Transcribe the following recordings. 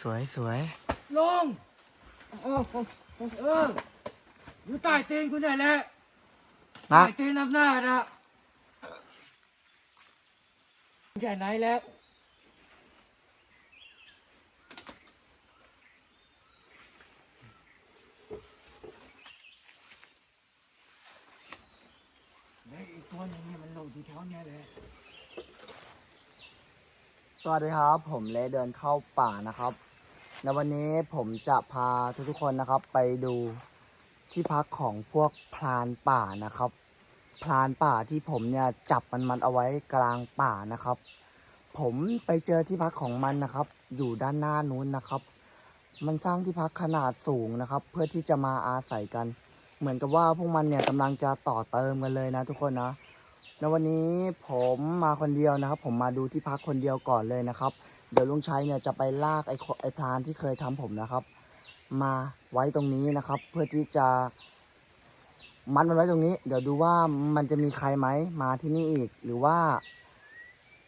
สวยสวยลงเอออยู่ใต้ตีนกูนี่แหละนะใต้ตีนอำนาจอะแค่ไหนแล้วแล้วอีกตัวหนึงเนี่ยมันหลบอยู่แถวเนี้ยเลย สวัสดีครับ ผมเลเดินเข้าป่านะครับ ในวันนี้ผมจะพาทุกๆคนนะครับ ไปดูที่พักของพวกพรานป่านะครับพรานป่าที่ผมเนี่ยจับมันมันเอาไว้กลางป่านะครับ ผมไปเจอที่พักของมันนะครับ อยู่ด้านหน้านู้นนะครับ มันสร้างที่พักขนาดสูงนะครับ เพื่อที่จะมาอาศัยกัน เหมือนกับว่าพวกมันเนี่ยกำลังจะต่อเติมกันเลยนะทุกคนนะ ในวันนี้ผมมาคนเดียวนะครับ ผมมาดูที่พักคนเดียวก่อนเลยนะครับ เดี๋ยวลุงชัยเนี่ยจะไปลากไอ้ไอ้พรานที่เคยทำผมนะครับ มาไว้ตรงนี้นะครับ เพื่อที่จะมัดมันไว้ตรงนี้ เดี๋ยวดูว่ามันจะมีใครไหมมาที่นี่อีก หรือว่า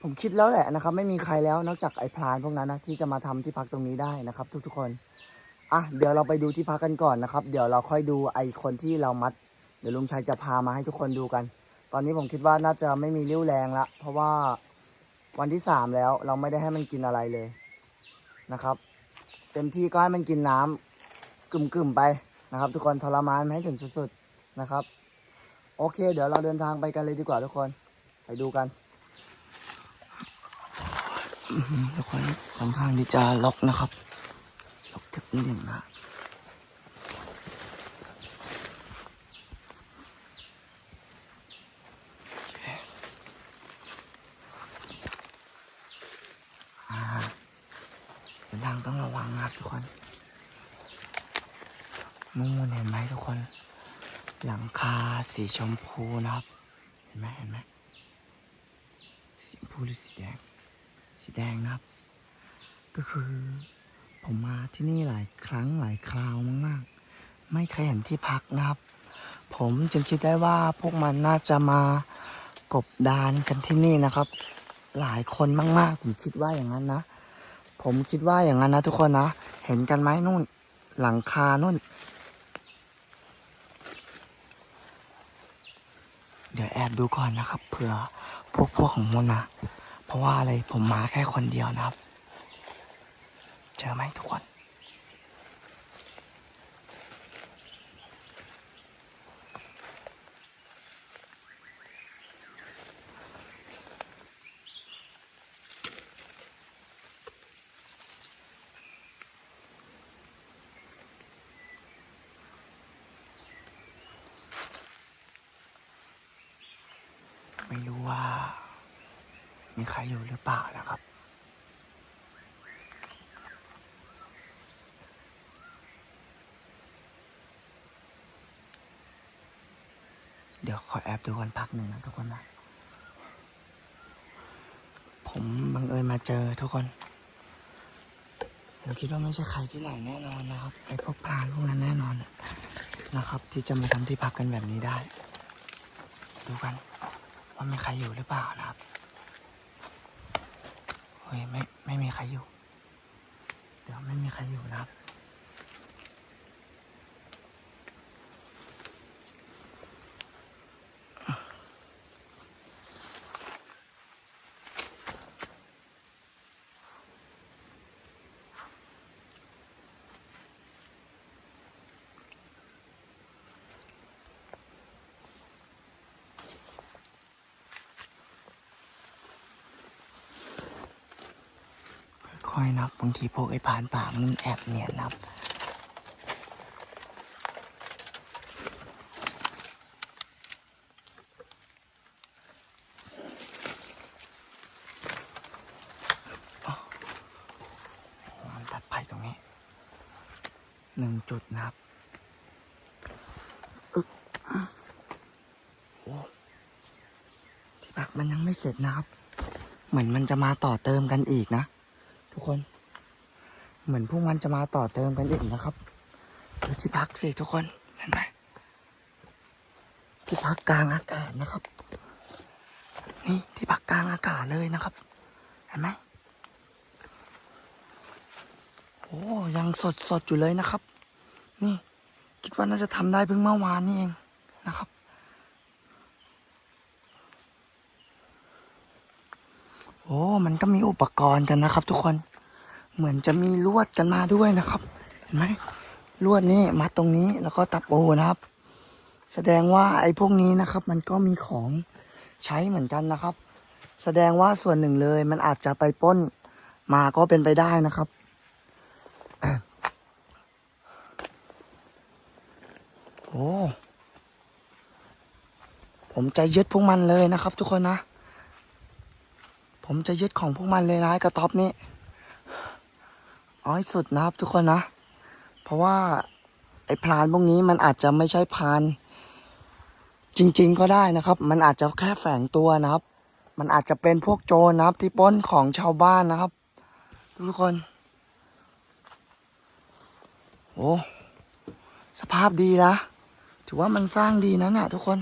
ผมคิดแล้วแหละนะครับ ไม่มีใครแล้วนอกจากไอ้พรานพวกนั้นนะที่จะมาทำที่พักตรงนี้ได้นะครับ ทุกๆคนอะเดี๋ยวเราไปดูที่พักกันก่อนนะครับ เดี๋ยวเราค่อยดูไอ้คนที่เรามัด เดี๋ยวลุงชัยจะพามาให้ทุกคนดูกัน ตอนนี้ผมคิดว่าน่าจะไม่มีเรี่ยวแรงละ เพราะว่าวันที่สามแล้วเราไม่ได้ให้มันกินอะไรเลยนะครับ เต็มที่ก็ให้มันกินน้ำกึ่มๆไปนะครับ ทุกคนทรมานให้ถึงสุดๆนะครับ โอเค เดี๋ยวเราเดินทางไปกันเลยดีกว่าทุกคน ไปดูกันทุกคนค่อนข้างที่จะล็อกนะครับ ล็อกทึบนิดหนึ่งนะ เดินทางต้องระวังนะครับทุกคนนู่นเห็นไหมทุกคน หลังคาสีชมพูนะครับ เห็นไหมเห็นไหมสีชมพูหรือสีแดง สีแดงนะครับ ก็คือ ผมมาที่นี่หลายครั้งหลายคราวมากๆ ไม่เคยเห็นที่พักนะครับ ผมจึงคิดได้ว่าพวกมันน่าจะมากบดานกันที่นี่นะครับ หลายคนมากๆ ผมคิดว่าอย่างนั้นนะ ผมคิดว่าอย่างนั้นนะทุกคนนะ เห็นกันไหมนู่น หลังคานู่น เดี๋ยวแอบดูก่อนนะครับเผื่อพวกพวกของมนนะ เพราะว่าอะไรผมมาแค่คนเดียวนะครับ เจอไหมทุกคน ไม่รู้ว่า มีใครอยู่หรือเปล่านะครับ เดี๋ยวขอแอบดูกันพักหนึ่งนะทุกคนนะผมบังเอิญมาเจอทุกคนผมคิดว่าไม่ใช่ใครที่ไหนแน่นอนนะครับไอ้พวกพรานพวกนั้นแน่นอนนะครับ ที่จะมาทำที่พักกันแบบนี้ได้ ดูกันว่ามีใครอยู่หรือเปล่านะครับเฮ้ยไม่ไม่มีใครอยู่ เดี๋ยวไม่มีใครอยู่นะครับ ค่อยนับบางทีพวกไอ้ผ่านป่ามันแอบเนียนนับมันตัดไปตรงนี้หนึ่งจุดนะครับอึ๊บโอ้ที่พักมันยังไม่เสร็จนะครับ เหมือนมันจะมาต่อเติมกันอีกนะ ทุกคน เหมือนพวกมันจะมาต่อเติมกันอีกนะครับดูที่พักสิทุกคนเห็นไหมที่พักกลางอากาศนะครับ นี่ที่พักกลางอากาศเลยนะครับ เห็นไหมโอ้ยังสดสดอยู่เลยนะครับ นี่ คิดว่าน่าจะทำได้เพิ่งเมื่อวานนี่เองนะครับ โอ้ มันก็มีอุปกรณ์กันนะครับ ทุกคน เหมือนจะมีลวดกันมาด้วยนะครับ เห็นไหมลวดนี่มัดตรงนี้แล้วก็ตะปูนะครับ แสดงว่าไอ้พวกนี้นะครับ มันก็มีของใช้เหมือนกันนะครับ แสดงว่าส่วนหนึ่งเลย มันอาจจะไปป้นมาก็เป็นไปได้นะครับโอ้ผมจะยึดพวกมันเลยนะครับ ทุกคนนะ ผมจะยึดของพวกมันเลยนะกระต๊อบนี้อาให้สุดนะครับทุกคนนะ เพราะว่าไอ้พรานพวกนี้มันอาจจะไม่ใช่พราน จริง ๆ ก็ได้นะครับ มันอาจจะแค่แฝงตัวนะครับ มันอาจจะเป็นพวกโจรนะครับ ที่ปล้นของชาวบ้านนะครับ ทุกคนโอ้สภาพดีนะ ถือว่ามันสร้างดีนะเนี่ยทุกคน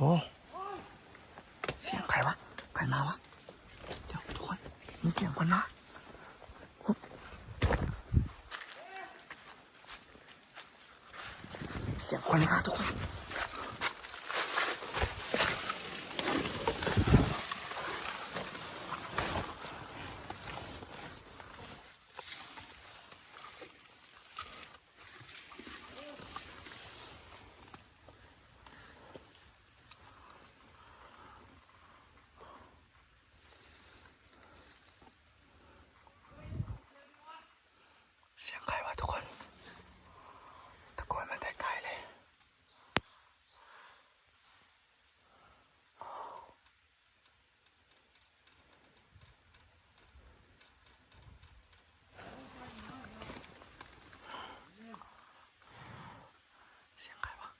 โอ้เสียงใครวะ ใครมาวะ เดี๋ยวทุกคนมีเสียงคนนะฮึบเสียงคนมาทุกคน เสียงใครวะทุกคน ตะโกนมาแต่ไกลเลย เสียงใครวะ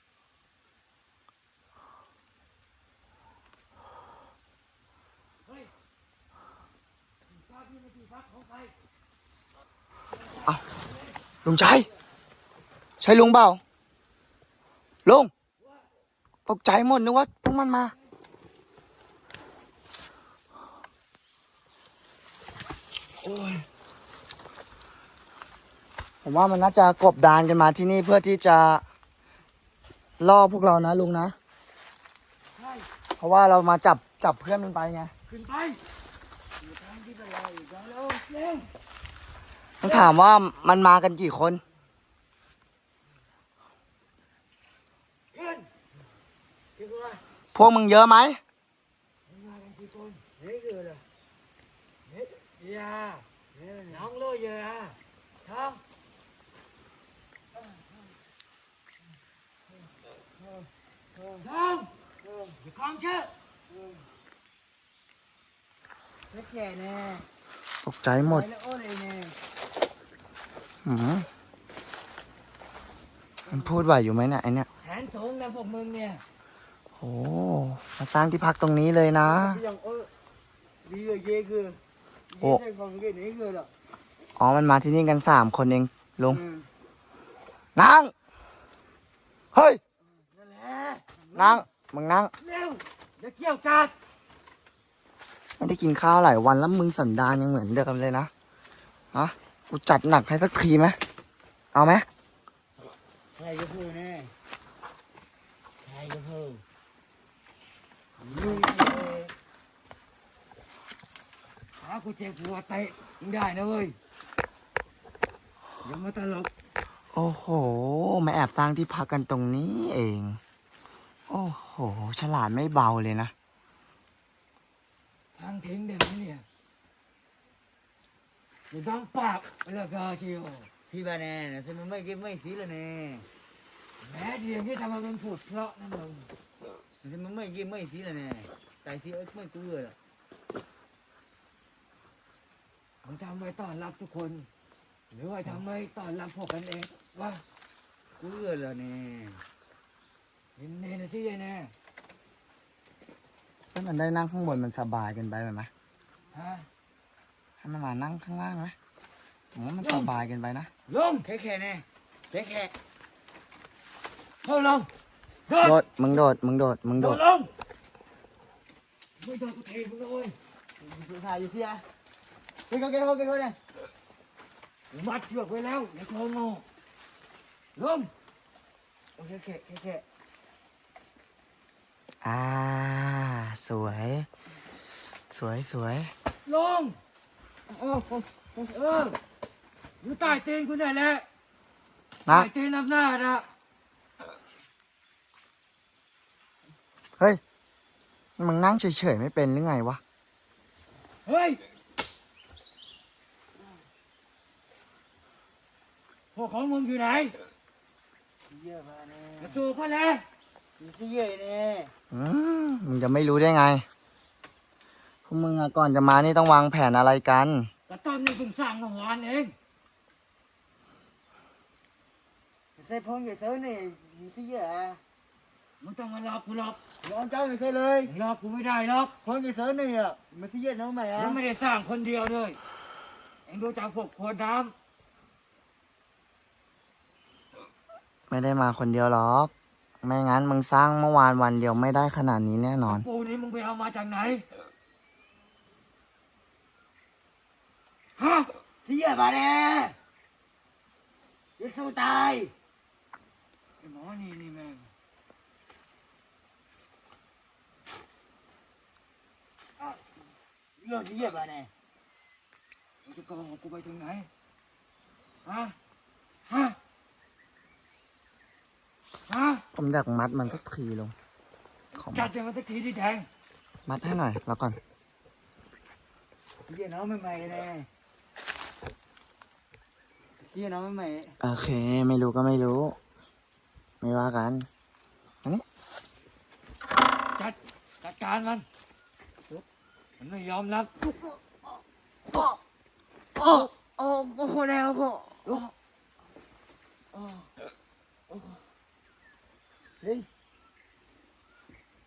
เฮ้ยภ อาลุงชัยใช่ลุงเปล่าลุงตกใจหมดนึกว่าพวกมันมาโอ้ยผมว่ามันน่าจะกบดานกันมาที่นี่เพื่อที่จะล่อพวกเรานะลุงนะ ใช่ เพราะว่าเรามาจับจับเพื่อนมันไปไง ขึ้นไป ต้องถามว่ามันมากันกี่คน พวกมึงเยอะไหมมึงมากันกี่คนเลืออะไรเยยาเฮ้ยน้องเลยยาทำทำอย่าคล้องเชื่อไม่แก่แน่ ตกใจหมดไปแล้วโอ้เลยแน่หืมมันพูดไหวอยู่ไหมเนี่ยไอเนี่ยแขนสูงนะพวกมึงเนี่ยโอ้มาสร้างที่พักตรงนี้เลยนะ Bây giờ ơ bây giờ dê cơ Ồ. dê thành phòng cái đấy cơ đó อ๋อ มันมาที่นี่กันสามคนเองลุง ừ. นั่งเฮ้ยนั่นแหละนั่งมึงนั่งเร็วเดี๋ยวเกี่ยวกาด ไม่ได้กินข้าวหลายวันแล้วมึงสันดานยังเหมือนเดิมเลยนะฮะกูจัดหนักให้สักทีไหมเอาไหม hai cái phơi nè hai cái phơi หากูเจ็บหัวเตะมึงได้นะเว้ยอย่ามาตลกโอ้โห มาแอบสร้างที่พักกันตรงนี้เอง โอ้โห ฉลาดไม่เบาเลยนะ ทางทิ้งเด็กนี่เนี่ยอย่าดังปากเวลากาเชียว thì bà nè là sao mấy cái mấy xí là nè แม้เดียงที่ทำให้มันผุดเพราะนั่นมึง sao mấy cái mấy xí là nè tại xí ớt mấy cứ rồi đó มึงทำไว้ต้อนรับทุกคน หรือว่าทำไว้ต้อนรับพวกกันเองวะ cứ rồi là nè เห็นเนนที่แน่ ถ้ามันได้นั่งข้างบนมันสบายเกันไปไหมฮะให้มันมานั่งข้างล่างไหมผมว่ามันสบายเกันไปนะลง cái khe nè cái khe เข้าลงโดโดด ดมึงโดด มึงโดด มึงโดโดดดลง ไม่โดนกูเทมึงเลยอยู่ถ่ายอยู่ที่อะเฮ้ยเขาเก็บเขาเก็บเขาเนี่ยกูมัดเชือกไว้แล้วอย่าโกงงลง โอเคโอเคโอเค อ่า สวย สวยสวยลงโอ้โหเอออยู่ใต้ตีนกูนี่แหละนะ ใต้ตีนอำนาจอะเฮ้ย มึงนั่งเฉยๆไม่เป็นหรือไงวะ เฮ้ยพวกของมึงอยู่ไหนเยอะมาแน่กระตูเขาแล้วอยู่ ที่เยอะแน่อืมมึงจะไม่รู้ได้ไงพวกมึงอะก่อนจะมานี่ต้องวางแผนอะไรกัน กระต้อมนี่เพิ่งสร้างเมื่อวานเองใส่พงอย่าเซิร์ฟนี่อยู่ที่เยอะอะมึงต้องมาหลอกกูหรอกลองเจ้าไม่ใช่เลยมึงหลอกกูไม่ได้หรอกพงอย่าเซิร์ฟนี่อะมันที่เยอะน้องใหม่อะยังไม่ได้สร้างคนเดียวเลยเองดูจากพวกขวดน้ไม่ได้มาคนเดียวหรอก ไม่งั้นมึงสร้างเมื่อวานวันเดียวไม่ได้ขนาดนี้แน่นอนำปูนี่มึงไปเอามาจากไหน ฮะที่เยอะมาแน่จะสู้ตายไอ้หมอนี่นี่แม่งเยอะที่เยอะมาแน่มึงจะโกหกกูไปถึงไหน ฮะ ฮะ ฮะผมอยากมัดมันสักทีลงขอจัมัดดอย่างมันสักทีที่แทงมัดให้หน่อยแล้วก่อนที่เยอะน้องใหม่ๆแน่ที่เยอะน้องใหม่โอเค ไม่รู้ก็ไม่รู้ ไม่ว่ากันจัดจัดการมันมันไม่ยอมรับโอ้โอ้โอ้โหแน่โอ้โหโอ้โอ้ เฮ้ย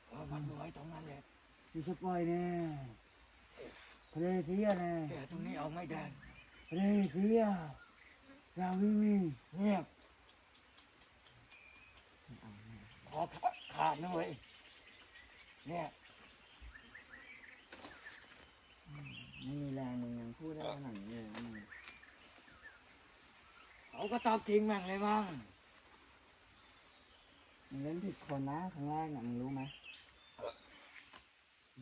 เอามันไว้ตรงนั้นแหละอยู่สปอยแน่ทะเลเสียแน่แต่ตรงนี้เอาไม่ได้ทะเลเสียเราไม่มีเงียบขอขาดนะเว้ยเนี่ยไม่มีแรงมึงยังพูดได้ขนาดนี้เลยเขาก็ตอบจริงแม่งเลยมั้งมึง เล่นผิดคนนะครั้งแรกเนี่ยมึงรู้ไหม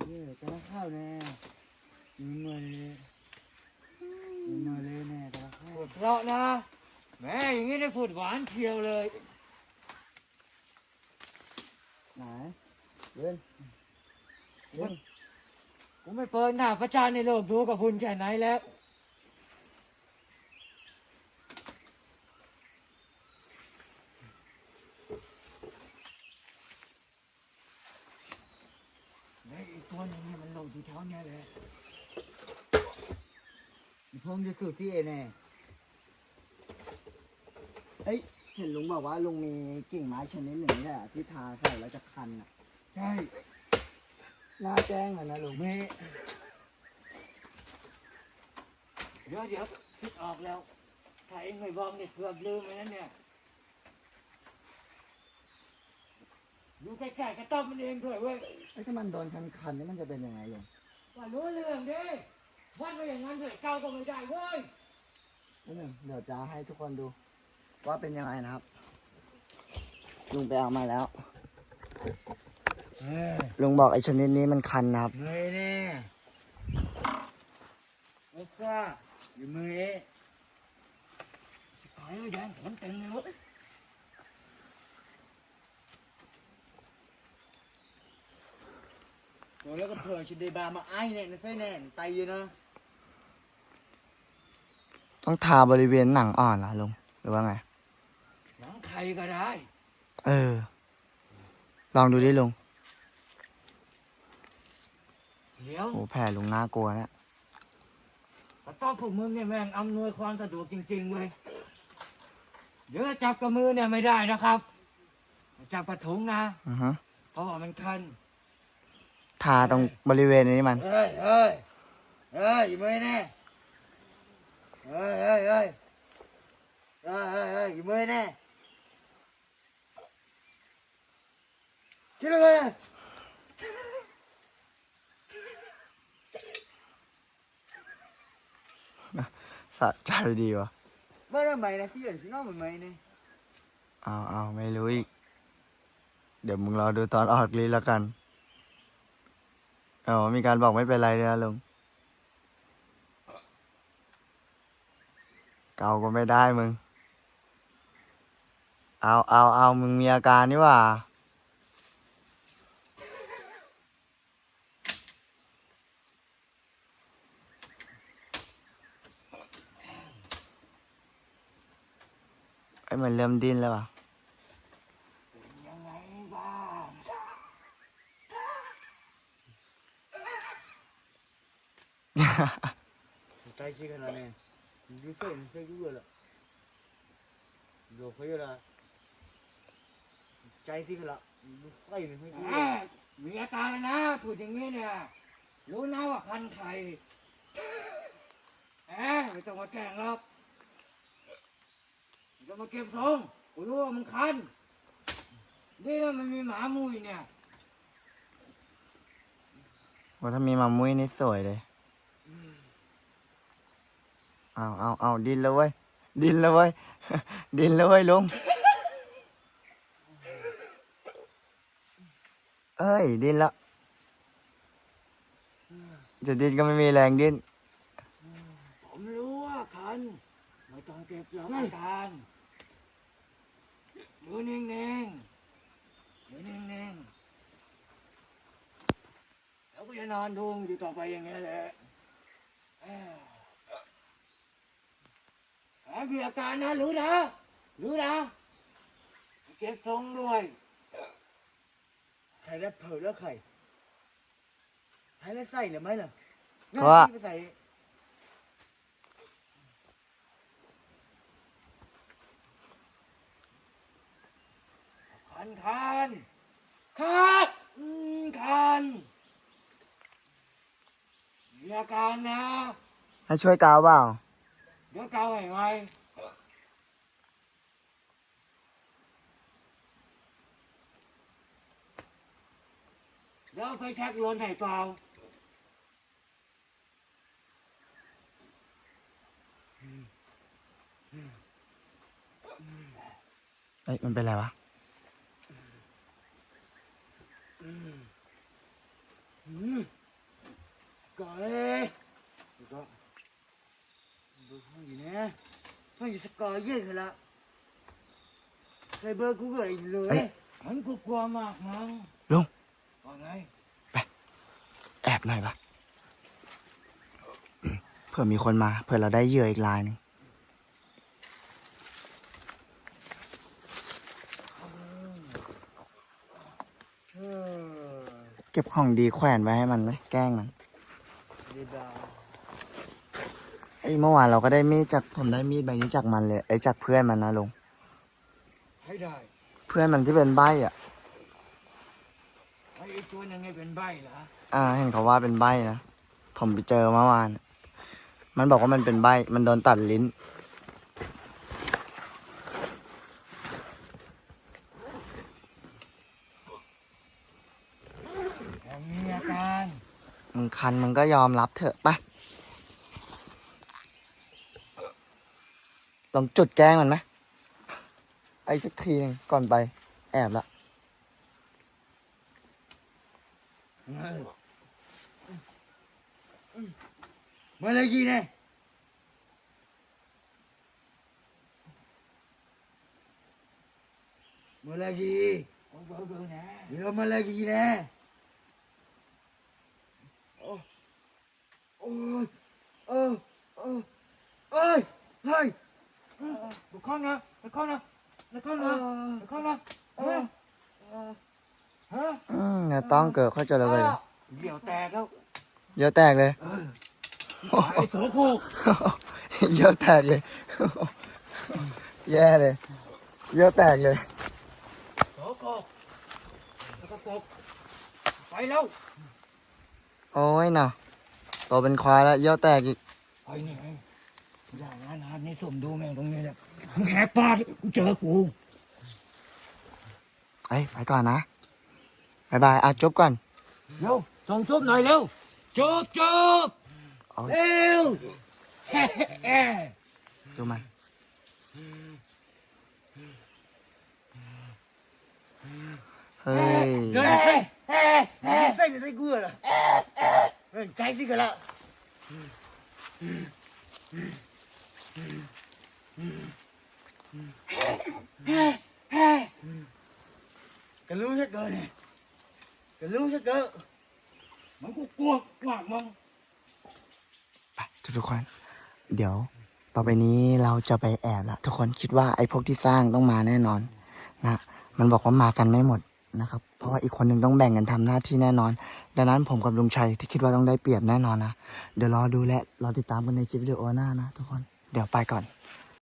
เยอะแต่ละข้าวแน่ยิงมาเลยยิงมาเลยแน่แต่ละข้าวพูดเพราะนะแม่อย่างนี้ได้พูดหวานเชียวเลย ไหนเล่นกูไม่เปิดหน้าพระจานทร์ในโลกดูกับคุณแค่ไหนแล้ว แม่อีกตัวหนึงเนี่ยมันหลงอยู่แถวเนี้ยเลย พงจะสู้ที่แน่เอ้ยเห็นลุงบอกว่าลุงมีกิ่งไม้ชนิดหนึ่งเนี่ยที่ทาใส่แล้วจะคันอะใช่น่าแจ้งเลยนะลุงไม่เดี๋ยวเดี๋ยวคิดออกแล้ว ถ้าเองไม่บอกเนี่ยเกือบลืมไปแล้วเนี่ยอยู่ใกล้ๆกระต้อมมันเองด้วยเว้ยไอ้ยถ้ามันโดนคันคันๆนี่มันจะเป็นยังไงลุงว่ารู้เรื่องดิ วัดไปอย่างนั้นเถอะเก้าก็ไม่ได้เว้ยนิดหนึ่งเดี๋ยวจะให้ทุกคนดู ว่าเป็นยังไงนะครับ ลุงไปเอามาแล้ว เฮ้ยลุงบอกไอ้ชนิดนี้มันคันนะครับมือแน่โอ้ฟ้าอยู่มือเอ๊ะหายแล้วแดงขนเต็มเลยเว้ย โอ้แล้วก็เผื่อชิดเดบามาไอ้เนี่ยนะใช่แน่ไตอยู่นะต้องทาบริเวณหนังอ่อนล่ะลุงหรือว่าไง หนังไทยก็ได้เออ ลองดูดิลุงเดี๋ยวโอ้แผลลุงน่ากลัวเนะกระต้อมพวกมึงเนี่ยแม่งอำนวยความสะดวกจริงๆเว้ยเดี๋ยวจับกับมือเนี่ยไม่ได้นะครับ จับกระถุงนะ อือฮะเพราะว่ามันคัน ทาตรงบริเวณนี้มัน เฮ้ยเฮ้ยเฮ้ยอยู่มือแน่เฮ้ยเฮ้ยเฮ้ยเฮ้ยเฮ้ยอยู่มือแน่ชิลเลยสะใจดีวะไม่ได้ไหมนะที่อื่นที่นอกเหมือนไหมเนี่ยเอาเอาไม่รู้อีก เดี๋ยวมึงรอดูตอนออกลีแล้วกัน อ๋อมีการบอกไม่เป็นไรเลยนะลุงเกาก็ไม่ได้มึง เอาเอาเอามึงมีอาการนี่ว่าไอ้มันเริ่มดิ้นแล้วว่ะ ยังไงบ้าง ใจสิขนาดนี้ยูเซ่ยูเซ่ยูเอละดูเขาเยอะละใจสิขนาดลูกไส้ไม่ค่อยยูแหมมีอาการแล้วนะพูดอย่างนี้เนี่ย รู้นะว่าคันไข่แหมไม่ต้องมาแกล้งหรอกไม่ต้องมาเก็บทรงกูรู้ว่ามันคันนี่นะมันมีหมามุ้ยเนี่ย ว่าถ้ามีมามุ้ยนี่สวยเลย เอาเอาเอาดินแล้วเว้ย ดินแล้วเว้ย ดินแล้วเว้ยลุง เอ้ย ดินแล้วจะดินก็ไม่มีแรงดิน ผมรู้ว่าคัน ไม่ต้องเก็บหรอกอาการอยู่นิ่งๆอยู่นิ่งๆแล้วก็จะนอนดูอยู่ต่อไปอย่างนี้ยแหละ เอ้ยแอบมีอาการนะรู้นะรู้นะเก็บทรงด้วยใครได้เผลอแล้วใครใครได้ใส่หรือไม่ล่ะเพราะว่าไปใส่คันคันคันอืมคันมีอาการนะให้ช่วยกาวเปล่า เดี๋ยวเกาให้ไงเดี๋ยวไฟแช็กลนให้เปล่าเอ้ยมันเป็นไรวะอืมก่อนเลย ก็ดูห้องอยู่นะห้องอยู่สกอร์เยอะขึ้นละใส่เบอร์กูเกิดอีกเลเอ้ยย มันกูกลัวมากมั้งลุง ว่าไงแอบหน่อยปะอืมเผื่อมีคนมา เผื่อเราได้เหยื่ออีกลายหนึงเออเก็บของดีแขวนไว้ให้มันไหมแกล้งมันดีดาไอ้ยเมื่อวานเราก็ได้มีดจากผมได้มีดใบนี้จากมันเลยไอ้ยจากเพื่อนมันนะลุงให้ได้ เพื่อนมันที่เป็นใบ้อะไอ้ไอ้ตัวนั้นไงเป็นใบเหรออ่า เห็นเขาว่าเป็นใบ้นะผมไปเจอเมื่อวาน มันบอกว่ามันเป็นใบ้มันโดนตัดลิ้นแต่มีอาการมึงคันมึงก็ยอมรับเถอะปะ ลองจุดแกล้งมันไหมไอ้สักทีหนึงก่อนไป แอบละมื่อไรกี่เนี่ยมื่อไรกี่โอ้เบอร์เบอร์นะเดี๋ยกี่เนี่ยโอ้โอ้ยโอ้โอ้โอ้ยเฮ้ย บุกเข้านะบุกเข้านะบุกเข้านะบุกเข้านะเอเฮ้อยเออฮะอืมเนี่ยต้องเกิดเข้าใจแล้วเลยเดี่ยวแตกแล้วเยอะแตกเลยเออไอ้โถโคกเยอะแตกเลย แย่เลย เยอะแตกเลยโถโคกแล้วก็ปกไปแล้วโอ้ยน่ะโตเป็นควายแล้วเยอะแตกอีก ไปนี่ อย่างนั้นนะนี่สุ่มดูแม่งตรงนี้แหละมึงแหกปากกูเจอกูเอ้ยไปก่อนนะบายบายอะจบก่อนเร็วส่งจุบหน่อยเร็วจุบจุบเอาเร็วดูมันเฮ้ย Rồi này xây Này xây này xây cưa rồi Rồi cháy xí cả lạ Cái lũ chết cờ này Cái lũ chết cờ มันก็กลัวกว่ามึงไปทุกๆคน เดี๋ยว ต่อไปนี้เราจะไปแอบละทุกคนคิดว่าไอ้พวกที่สร้างต้องมาแน่นอนนะมันบอกว่ามากันไม่หมดนะครับ เพราะว่าอีกคนหนึ่งต้องแบ่งกันทำหน้าที่แน่นอน ดังนั้นผมกับลุงชัยที่คิดว่าต้องได้เปรียบแน่นอนนะ เดี๋ยวรอดูและรอติดตามกันในคลิปวิดีโอหน้านะทุกคน เดี๋ยวไปก่อน